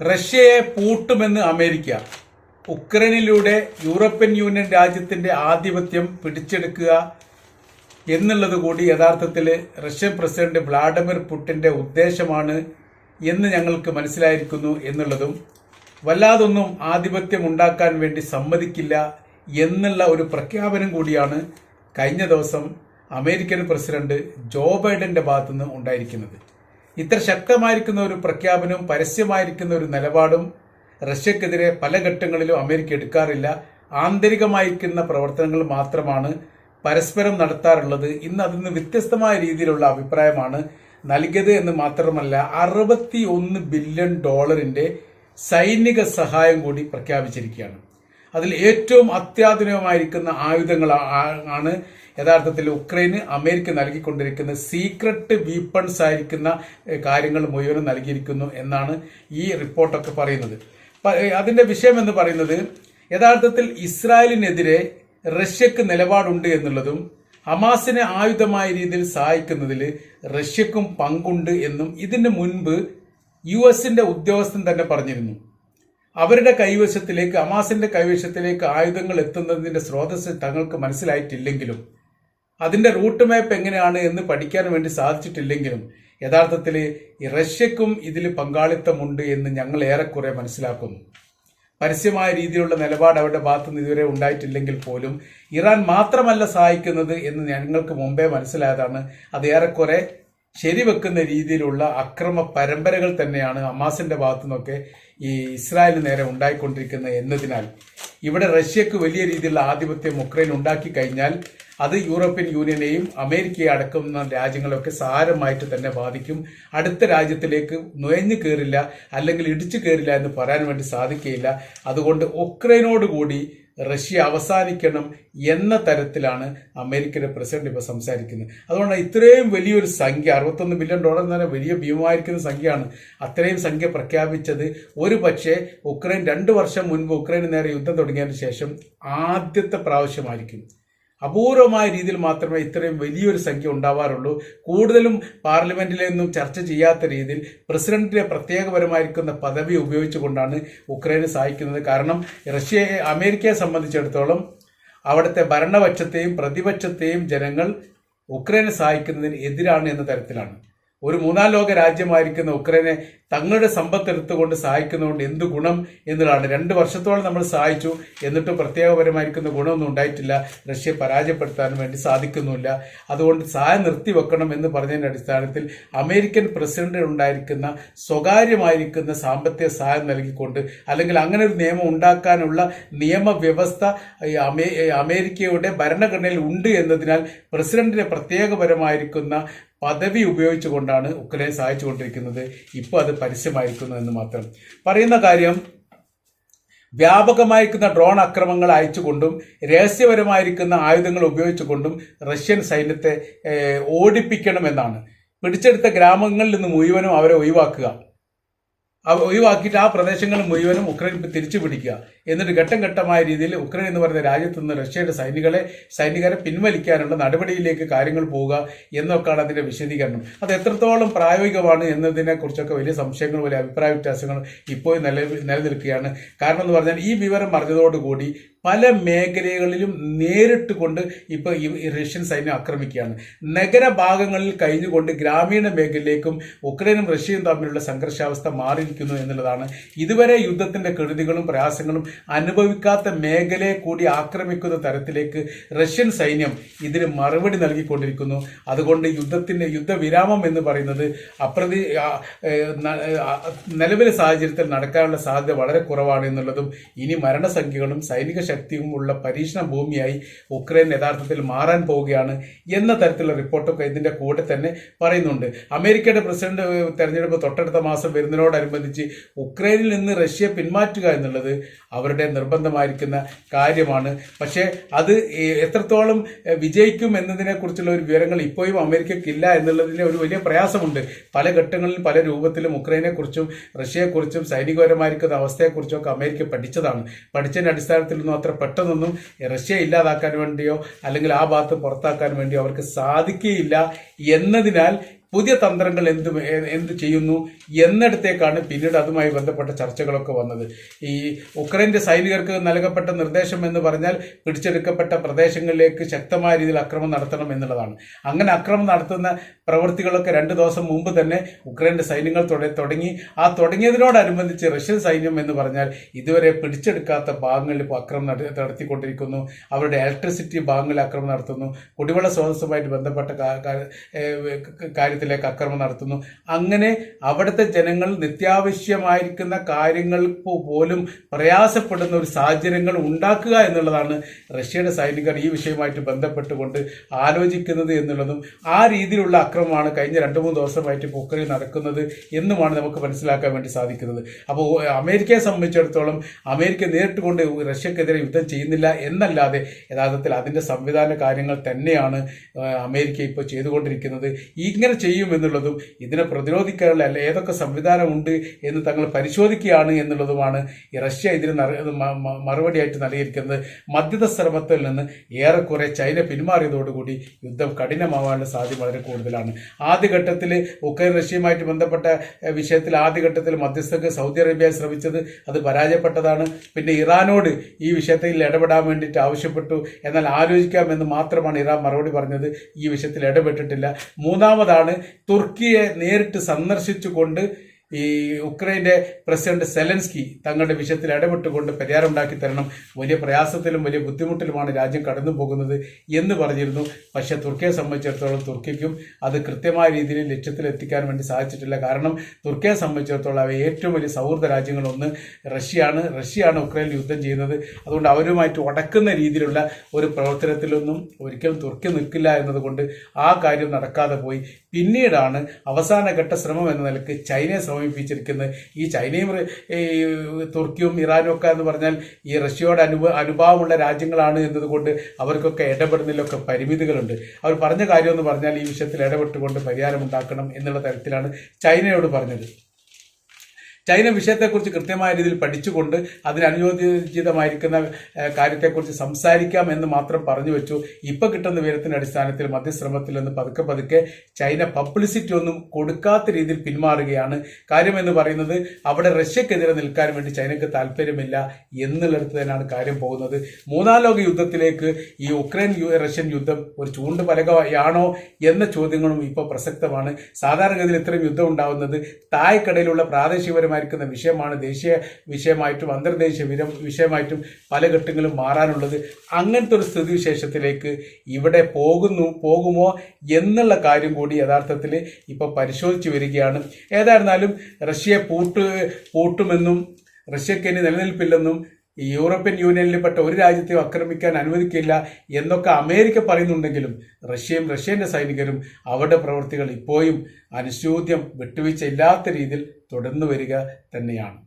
റഷ്യയെ പൂട്ടുമെന്ന് അമേരിക്ക. ഉക്രൈനിലൂടെ യൂറോപ്യൻ യൂണിയൻ രാജ്യത്തിന്റെ ആധിപത്യം പിടിച്ചെടുക്കുക എന്നുള്ളത് കൂടി യഥാർത്ഥത്തിൽ റഷ്യൻ പ്രസിഡന്റ് വ്ളാഡിമിർ പുടിന്റെ ഉദ്ദേശമാണ് എന്ന് ഞങ്ങൾക്ക് മനസ്സിലായിരിക്കുന്നു എന്നുള്ളതും വല്ലാതൊന്നും ആധിപത്യം ഉണ്ടാക്കാൻ വേണ്ടി സമ്മതിക്കില്ല എന്നുള്ള ഒരു പ്രഖ്യാപനം കൂടിയാണ് കഴിഞ്ഞ ദിവസം അമേരിക്കൻ പ്രസിഡന്റ് ജോ ബൈഡന്റെ ഭാഗത്തുനിന്ന് ഉണ്ടായിരിക്കുന്നത്. ഇത്ര ശക്തമായിരിക്കുന്ന ഒരു പ്രഖ്യാപനവും പരസ്യമായിരിക്കുന്ന ഒരു നിലപാടും റഷ്യക്കെതിരെ പല ഘട്ടങ്ങളിലും അമേരിക്ക എടുക്കാറില്ല. ആന്തരികമായിരിക്കുന്ന പ്രവർത്തനങ്ങൾ മാത്രമാണ് പരസ്പരം നടത്താറുള്ളത്. ഇന്ന് അതിൽ നിന്ന് വ്യത്യസ്തമായ രീതിയിലുള്ള അഭിപ്രായമാണ് നൽകിയത് എന്ന് മാത്രമല്ല അറുപത്തി ഒന്ന് ബില്യൺ ഡോളറിന്റെ സൈനിക സഹായം കൂടി പ്രഖ്യാപിച്ചിരിക്കുകയാണ്. അതിൽ ഏറ്റവും അത്യാധുനികമായിരിക്കുന്ന ആയുധങ്ങൾ ആണ് യഥാർത്ഥത്തിൽ ഉക്രൈന് അമേരിക്ക നൽകിക്കൊണ്ടിരിക്കുന്ന സീക്രട്ട് വീപ്പൺസ് ആയിരിക്കുന്ന കാര്യങ്ങൾ മുഴുവനും നൽകിയിരിക്കുന്നു എന്നാണ് ഈ റിപ്പോർട്ടൊക്കെ പറയുന്നത്. അതിന്റെ വിഷയം എന്ന് പറയുന്നത് യഥാർത്ഥത്തിൽ ഇസ്രായേലിനെതിരെ റഷ്യക്ക് നിലപാടുണ്ട് എന്നുള്ളതും ഹമാസിനെ ആയുധമായ രീതിയിൽ സഹായിക്കുന്നതിൽ റഷ്യക്കും പങ്കുണ്ട് എന്നും ഇതിന് മുൻപ് യു എസിന്റെ ഉദ്യോഗസ്ഥൻ തന്നെ പറഞ്ഞിരുന്നു. അവരുടെ കൈവശത്തിലേക്ക് ഹമാസിന്റെ കൈവശത്തിലേക്ക് ആയുധങ്ങൾ എത്തുന്നതിന്റെ സ്രോതസ് തങ്ങൾക്ക് മനസ്സിലായിട്ടില്ലെങ്കിലും അതിന്റെ റൂട്ട് മാപ്പ് എങ്ങനെയാണ് എന്ന് പഠിക്കാൻ വേണ്ടി സാധിച്ചിട്ടില്ലെങ്കിലും യഥാർത്ഥത്തിൽ റഷ്യക്കും ഇതിൽ പങ്കാളിത്തമുണ്ട് എന്ന് ഞങ്ങൾ ഏറെക്കുറെ മനസ്സിലാക്കുന്നു. പരസ്യമായ രീതിയിലുള്ള നിലപാട് അവരുടെ ഭാഗത്തുനിന്ന് ഇതുവരെ ഉണ്ടായിട്ടില്ലെങ്കിൽ പോലും ഇറാൻ മാത്രമല്ല സഹായിക്കുന്നത് എന്ന് ഞങ്ങൾക്ക് മുമ്പേ മനസ്സിലായതാണ്. അത് ഏറെക്കുറെ ശരിവെക്കുന്ന രീതിയിലുള്ള അക്രമ പരമ്പരകൾ തന്നെയാണ് അമാസിന്റെ ഭാഗത്തു നിന്നൊക്കെ ഈ ഇസ്രായേലിന് നേരെ ഉണ്ടായിക്കൊണ്ടിരിക്കുന്നത് എന്നതിനാൽ. ഇവിടെ റഷ്യക്ക് വലിയ രീതിയിലുള്ള ആധിപത്യം ഉക്രൈൻ ഉണ്ടാക്കി കഴിഞ്ഞാൽ അത് യൂറോപ്യൻ യൂണിയനെയും അമേരിക്കയെ അടക്കുന്ന രാജ്യങ്ങളൊക്കെ സാരമായിട്ട് തന്നെ ബാധിക്കും. അടുത്ത രാജ്യത്തിലേക്ക് നുഴഞ്ഞു കയറില്ല അല്ലെങ്കിൽ ഇടിച്ചു കയറില്ല എന്ന് പറയാൻ വേണ്ടി സാധിക്കുകയില്ല. അതുകൊണ്ട് ഉക്രൈനോട് കൂടി റഷ്യ അവസാനിക്കണം എന്ന തരത്തിലാണ് അമേരിക്കയുടെ പ്രസിഡന്റ് ഇപ്പോൾ സംസാരിക്കുന്നത്. അതുകൊണ്ട് ഇത്രയും വലിയൊരു സംഖ്യ അറുപത്തൊന്ന് ബില്യൺ ഡോളർ എന്ന് പറഞ്ഞാൽ വലിയ ഭീമമായിരിക്കുന്ന സംഖ്യയാണ് അത്രയും സംഖ്യ പ്രഖ്യാപിച്ചത്. ഒരു പക്ഷേ ഉക്രൈൻ രണ്ട് വർഷം മുൻപ് ഉക്രൈന് നേരെ യുദ്ധം തുടങ്ങിയതിന് ശേഷം ആദ്യത്തെ പ്രാവശ്യമായിരിക്കും. അപൂർവമായ രീതിയിൽ മാത്രമേ ഇത്രയും വലിയൊരു സംഖ്യ ഉണ്ടാവാറുള്ളൂ. കൂടുതലും പാർലമെന്റിലൊന്നും ചർച്ച ചെയ്യാത്ത രീതിയിൽ പ്രസിഡന്റിന്റെ പ്രത്യേകപരമായിരിക്കുന്ന പദവി ഉപയോഗിച്ചുകൊണ്ടാണ് ഉക്രൈന് സഹായിക്കുന്നത്. കാരണം റഷ്യയെ അമേരിക്കയെ സംബന്ധിച്ചിടത്തോളം അവിടുത്തെ ഭരണപക്ഷത്തെയും പ്രതിപക്ഷത്തെയും ജനങ്ങൾ ഉക്രൈനെ സഹായിക്കുന്നതിന് എതിരാണ് എന്ന തരത്തിലാണ്. ഒരു മൂന്നാം ലോക രാജ്യമായിരിക്കുന്ന ഉക്രൈനെ തങ്ങളുടെ സമ്പത്ത് എടുത്തുകൊണ്ട് സഹായിക്കുന്നതുകൊണ്ട് എന്ത് ഗുണം എന്നുള്ളതാണ്. രണ്ട് വർഷത്തോളം നമ്മൾ സഹായിച്ചു. എന്നിട്ട് പ്രത്യേകപരമായിരിക്കുന്ന ഗുണമൊന്നും ഉണ്ടായിട്ടില്ല. റഷ്യ പരാജയപ്പെടുത്താൻ വേണ്ടി സാധിക്കുന്നുമില്ല. അതുകൊണ്ട് സഹായം നിർത്തിവെക്കണം എന്ന് പറഞ്ഞതിന്റെ അടിസ്ഥാനത്തിൽ അമേരിക്കൻ പ്രസിഡന്റ് ഉണ്ടായിരിക്കുന്ന സ്വകാര്യമായിരിക്കുന്ന സാമ്പത്തിക സഹായം നൽകിക്കൊണ്ട് അല്ലെങ്കിൽ അങ്ങനെ ഒരു നിയമം ഉണ്ടാക്കാനുള്ള നിയമവ്യവസ്ഥ അമേരിക്കയുടെ ഭരണഘടനയിൽ ഉണ്ട് എന്നതിനാൽ പ്രസിഡന്റിനെ പ്രത്യേകപരമായിരിക്കുന്ന പദവി ഉപയോഗിച്ചുകൊണ്ടാണ് ഉക്രൈൻ സഹായിച്ചുകൊണ്ടിരിക്കുന്നത്. ഇപ്പോൾ അത് പരസ്യമായിരിക്കുന്നു എന്ന് മാത്രം. പറയുന്ന കാര്യം വ്യാപകമായിരിക്കുന്ന ഡ്രോൺ ആക്രമണങ്ങൾ അയച്ചുകൊണ്ടും രഹസ്യപരമായിരിക്കുന്ന ആയുധങ്ങൾ ഉപയോഗിച്ചുകൊണ്ടും റഷ്യൻ സൈന്യത്തെ ഓടിപ്പിക്കണമെന്നാണ് പിടിച്ചെടുത്ത ഗ്രാമങ്ങളിൽ നിന്ന് മുഴുവനും അവരെ ഒഴിവാക്കുക. ഒഴിവാക്കിയിട്ട് ആ പ്രദേശങ്ങൾ മുഴുവനും ഉക്രൈൻ തിരിച്ചു പിടിക്കുക. എന്നിട്ട് ഘട്ടം ഘട്ടമായ രീതിയിൽ ഉക്രൈൻ എന്ന് പറയുന്ന രാജ്യത്ത് നിന്ന് റഷ്യയുടെ സൈനികളെ സൈനികരെ പിൻവലിക്കാനുള്ള നടപടിയിലേക്ക് കാര്യങ്ങൾ പോവുക എന്നൊക്കെയാണ് അതിന്റെ വിശദീകരണം. അത് എത്രത്തോളം പ്രായോഗികമാണ് എന്നതിനെ കുറിച്ചൊക്കെ വലിയ സംശയങ്ങൾ വലിയ അഭിപ്രായ വ്യത്യാസങ്ങൾ ഇപ്പോൾ നില നിലനിൽക്കുകയാണ്. കാരണം എന്ന് പറഞ്ഞാൽ ഈ വിവരം അറിഞ്ഞതോടുകൂടി പല മേഖലകളിലും നേരിട്ട് കൊണ്ട് ഇപ്പോൾ ഈ റഷ്യൻ സൈന്യം ആക്രമിക്കുകയാണ്. നഗരഭാഗങ്ങളിൽ കഴിഞ്ഞുകൊണ്ട് ഗ്രാമീണ മേഖലയിലേക്കും ഉക്രൈനും റഷ്യയും തമ്മിലുള്ള സംഘർഷാവസ്ഥ മാറിയിരിക്കുന്നു എന്നുള്ളതാണ്. ഇതുവരെ യുദ്ധത്തിന്റെ കെടുതികളും പ്രയാസങ്ങളും അനുഭവിക്കാത്ത മേഖലയെ കൂടി ആക്രമിക്കുന്ന തരത്തിലേക്ക് റഷ്യൻ സൈന്യം ഇതിന് മറുപടി നൽകിക്കൊണ്ടിരിക്കുന്നു. അതുകൊണ്ട് യുദ്ധത്തിന്റെ യുദ്ധവിരാമം എന്ന് പറയുന്നത് അപ്രതി നിലവിലെ സാഹചര്യത്തിൽ നടക്കാനുള്ള സാധ്യത വളരെ കുറവാണ് എന്നുള്ളതും ഇനി മരണസംഖ്യകളും സൈനിക ശക്തിയും ഉള്ള പരീക്ഷണ ഭൂമിയായി ഉക്രൈൻ യഥാർത്ഥത്തിൽ മാറാൻ പോവുകയാണ് എന്ന തരത്തിലുള്ള റിപ്പോർട്ടൊക്കെ ഇതിന്റെ കൂടെ തന്നെ പറയുന്നുണ്ട്. അമേരിക്കയുടെ പ്രസിഡന്റ് തെരഞ്ഞെടുപ്പ് തൊട്ടടുത്ത മാസം വരുന്നതിനോടനുബന്ധിച്ച് ഉക്രൈനിൽ നിന്ന് റഷ്യ പിന്മാറ്റുക എന്നുള്ളത് അവരുടെ നിർബന്ധമായിരിക്കുന്ന കാര്യമാണ്. പക്ഷേ അത് എത്രത്തോളം വിജയിക്കും എന്നതിനെ കുറിച്ചുള്ള ഒരു വിവരങ്ങൾ ഇപ്പോഴും അമേരിക്കയ്ക്കില്ല എന്നുള്ളതിന് ഒരു വലിയ പ്രയാസമുണ്ട്. പല ഘട്ടങ്ങളിൽ പല രൂപത്തിലും ഉക്രൈനെക്കുറിച്ചും റഷ്യയെക്കുറിച്ചും സൈനികപരമായിരിക്കുന്ന അവസ്ഥയെക്കുറിച്ചും ഒക്കെ അമേരിക്ക പഠിച്ചതാണ്. പഠിച്ചതിന്റെ അടിസ്ഥാനത്തിലൊന്നും അത്ര പെട്ടെന്നൊന്നും റഷ്യ ഇല്ലാതാക്കാൻ വേണ്ടിയോ അല്ലെങ്കിൽ ആ ഭാഗത്ത് പുറത്താക്കാൻ വേണ്ടിയോ അവർക്ക് സാധിക്കുകയില്ല എന്നതിനാൽ പുതിയ തന്ത്രങ്ങൾ എന്ത് എന്ത് ചെയ്യുന്നു എന്നിടത്തേക്കാണ് പിന്നീട് അതുമായി ബന്ധപ്പെട്ട ചർച്ചകളൊക്കെ വന്നത്. ഈ ഉക്രൈന്റെ സൈനികർക്ക് നൽകപ്പെട്ട നിർദ്ദേശം എന്ന് പറഞ്ഞാൽ പിടിച്ചെടുക്കപ്പെട്ട പ്രദേശങ്ങളിലേക്ക് ശക്തമായ രീതിയിൽ അക്രമം നടത്തണം എന്നുള്ളതാണ്. അങ്ങനെ അക്രമം നടത്തുന്ന പ്രവൃത്തികളൊക്കെ രണ്ട് ദിവസം മുമ്പ് തന്നെ ഉക്രൈന്റെ സൈന്യങ്ങൾ തുടങ്ങി. ആ തുടങ്ങിയതിനോടനുബന്ധിച്ച് റഷ്യൻ സൈന്യം എന്ന് പറഞ്ഞാൽ ഇതുവരെ പിടിച്ചെടുക്കാത്ത ഭാഗങ്ങളിൽ ഇപ്പോൾ അക്രമം നടത്തിക്കൊണ്ടിരിക്കുന്നു. അവരുടെ ഇലക്ട്രിസിറ്റി ഭാഗങ്ങളിൽ അക്രമം നടത്തുന്നു. കുടിവെള്ള സ്രോതസ്സുമായിട്ട് ബന്ധപ്പെട്ട കാ- കാ- ഏഹ് ക- കാര്യത്തിലേക്ക് അക്രമം നടത്തുന്നു. അങ്ങനെ അവിടുത്തെ ജനങ്ങൾ നിത്യാവശ്യമായിരിക്കുന്ന കാര്യങ്ങൾ പോലും പ്രയാസപ്പെടുന്ന ഒരു സാഹചര്യങ്ങൾ ഉണ്ടാക്കുക എന്നുള്ളതാണ് റഷ്യയുടെ സൈനികർ ഈ വിഷയമായിട്ട് ബന്ധപ്പെട്ടുകൊണ്ട് ആലോചിക്കുന്നത് എന്നുള്ളതും ആ രീതിയിലുള്ള അക്രമമാണ് കഴിഞ്ഞ രണ്ട് മൂന്ന് ദിവസമായിട്ട് പൊക്കറിൽ നടക്കുന്നത് എന്നുമാണ് നമുക്ക് മനസ്സിലാക്കാൻ വേണ്ടി സാധിക്കുന്നത്. അപ്പോൾ അമേരിക്കയെ സംബന്ധിച്ചിടത്തോളം അമേരിക്ക നേരിട്ട് കൊണ്ട് റഷ്യക്കെതിരെ യുദ്ധം ചെയ്യുന്നില്ല എന്നല്ലാതെ യഥാർത്ഥത്തിൽ അതിന്റെ സംവിധാന കാര്യങ്ങൾ തന്നെയാണ് അമേരിക്ക ഇപ്പോൾ ചെയ്തുകൊണ്ടിരിക്കുന്നത്. ഇങ്ങനെ ചെയ്യും എന്നുള്ളതും ഇതിനെ പ്രതിരോധിക്കാനുള്ള അല്ല ഏതൊക്കെ സംവിധാനമുണ്ട് എന്ന് തങ്ങൾ പരിശോധിക്കുകയാണ് എന്നുള്ളതുമാണ് ഈ റഷ്യ ഇതിന് മറുപടിയായിട്ട് നൽകിയിരിക്കുന്നത്. മധ്യത ശ്രമത്തിൽ നിന്ന് ഏറെക്കുറെ ചൈന പിന്മാറിയതോടുകൂടി യുദ്ധം കഠിനമാവാനുള്ള സാധ്യത വളരെ കൂടുതലാണ്. ആദ്യഘട്ടത്തിൽ ഉക്രൈൻ റഷ്യയുമായിട്ട് ബന്ധപ്പെട്ട വിഷയത്തിൽ ആദ്യഘട്ടത്തിൽ മധ്യസ്ഥക്ക് സൗദി അറേബ്യ ശ്രമിച്ചത് അത് പരാജയപ്പെട്ടതാണ്. പിന്നെ ഇറാനോട് ഈ വിഷയത്തിൽ ഇടപെടാൻ വേണ്ടിയിട്ട് ആവശ്യപ്പെട്ടു. എന്നാൽ ആലോചിക്കാമെന്ന് മാത്രമാണ് ഇറാൻ മറുപടി പറഞ്ഞത്. ഈ വിഷയത്തിൽ ഇടപെട്ടിട്ടില്ല. മൂന്നാമതാണ് തുർക്കിയെ നേരിട്ട് സന്ദർശിച്ചുകൊണ്ട് ഈ ഉക്രൈന്റെ പ്രസിഡന്റ് സെലൻസ്കി തങ്ങളുടെ വിഷയത്തിൽ ഇടപെട്ടുകൊണ്ട് പരിഹാരം ഉണ്ടാക്കി തരണം. വലിയ പ്രയാസത്തിലും വലിയ ബുദ്ധിമുട്ടിലുമാണ് രാജ്യം കടന്നു പോകുന്നത് എന്ന് പറഞ്ഞിരുന്നു. പക്ഷേ തുർക്കിയെ സംബന്ധിച്ചിടത്തോളം തുർക്കിക്കും അത് കൃത്യമായ രീതിയിൽ ലക്ഷ്യത്തിലെത്തിക്കാൻ വേണ്ടി സാധിച്ചിട്ടില്ല. കാരണം തുർക്കിയെ സംബന്ധിച്ചിടത്തോളം അവ ഏറ്റവും വലിയ സൗഹൃദ രാജ്യങ്ങളൊന്ന് റഷ്യയാണ്. റഷ്യയാണ് ഉക്രൈനിൽ യുദ്ധം ചെയ്യുന്നത്. അതുകൊണ്ട് അവരുമായിട്ട് ഉടക്കുന്ന രീതിയിലുള്ള ഒരു പ്രവർത്തനത്തിലൊന്നും ഒരിക്കലും തുർക്കി നിൽക്കില്ല എന്നതുകൊണ്ട് ആ കാര്യം നടക്കാതെ പോയി. പിന്നീടാണ് അവസാനഘട്ട ശ്രമം എന്ന നിലയ്ക്ക് ചൈനയെ സമീപിച്ചിരിക്കുന്നത്. ഈ ചൈനയും ഈ തുർക്കിയും ഇറാനും ഒക്കെ എന്ന് പറഞ്ഞാൽ ഈ റഷ്യയോട് അനുഭവ അനുഭാവമുള്ള രാജ്യങ്ങളാണ് എന്നതുകൊണ്ട് അവർക്കൊക്കെ ഇടപെടുന്നതിലൊക്കെ പരിമിതികളുണ്ട്. അവർ പറഞ്ഞ കാര്യമെന്ന് പറഞ്ഞാൽ ഈ വിഷയത്തിൽ ഇടപെട്ടുകൊണ്ട് പരിഹാരം ഉണ്ടാക്കണം എന്നുള്ള തരത്തിലാണ് ചൈനയോട് പറഞ്ഞത്. ചൈന വിഷയത്തെക്കുറിച്ച് കൃത്യമായ രീതിയിൽ പഠിച്ചുകൊണ്ട് അതിനനുയോജിതമായിരിക്കുന്ന കാര്യത്തെക്കുറിച്ച് സംസാരിക്കാം എന്ന് മാത്രം പറഞ്ഞു വെച്ചു. ഇപ്പൊ കിട്ടുന്ന വിവരത്തിന്റെ അടിസ്ഥാനത്തിൽ മധ്യശ്രമത്തിൽ നിന്ന് പതുക്കെ പതുക്കെ ചൈന പബ്ലിസിറ്റി ഒന്നും കൊടുക്കാത്ത രീതിയിൽ പിന്മാറുകയാണ്. കാര്യമെന്ന് പറയുന്നത് അവിടെ റഷ്യക്കെതിരെ നിൽക്കാൻ വേണ്ടി ചൈനയ്ക്ക് താല്പര്യമില്ല എന്നുള്ളിടത്ത് തന്നെയാണ് കാര്യം പോകുന്നത്. മൂന്നാം ലോക യുദ്ധത്തിലേക്ക് ഈ ഉക്രൈൻ റഷ്യൻ യുദ്ധം ഒരു ചൂണ്ട് പലകയാണോ എന്ന ചോദ്യങ്ങളും ഇപ്പോൾ പ്രസക്തമാണ്. സാധാരണഗതിയിൽ ഇത്രയും യുദ്ധം ഉണ്ടാവുന്നത് തായ്ക്കടയിലുള്ള പ്രാദേശികപരമായിരിക്കുന്ന വിഷയമാണ് ദേശീയ വിഷയമായിട്ടും അന്തർദേശീയ വിഷയമായിട്ടും പല ഘട്ടങ്ങളും മാറാനുള്ളത്. അങ്ങനത്തെ ഒരു സ്ഥിതിവിശേഷത്തിലേക്ക് ഇവിടെ പോകുന്നു പോകുമോ എന്നുള്ള കാര്യം കൂടി യഥാർത്ഥത്തിൽ ഇപ്പോൾ പരിശോധിച്ച് വരികയാണ്. ഏതായിരുന്നാലും റഷ്യ പൂട്ട് പൂട്ടുമെന്നും റഷ്യക്ക് ഇനി നിലനിൽപ്പില്ലെന്നും യൂറോപ്യൻ യൂണിയനിൽപ്പെട്ട ഒരു രാജ്യത്തെയും ആക്രമിക്കാൻ അനുവദിക്കില്ല എന്നൊക്കെ അമേരിക്ക പറയുന്നുണ്ടെങ്കിലും റഷ്യയും റഷ്യന്റെ സൈനികരും അവരുടെ പ്രവൃത്തികൾ ഇപ്പോഴും അനുശോദ്യം വിട്ടുവീഴ്ച ഇല്ലാത്ത രീതിയിൽ തുടർന്നു വരിക തന്നെയാണ്.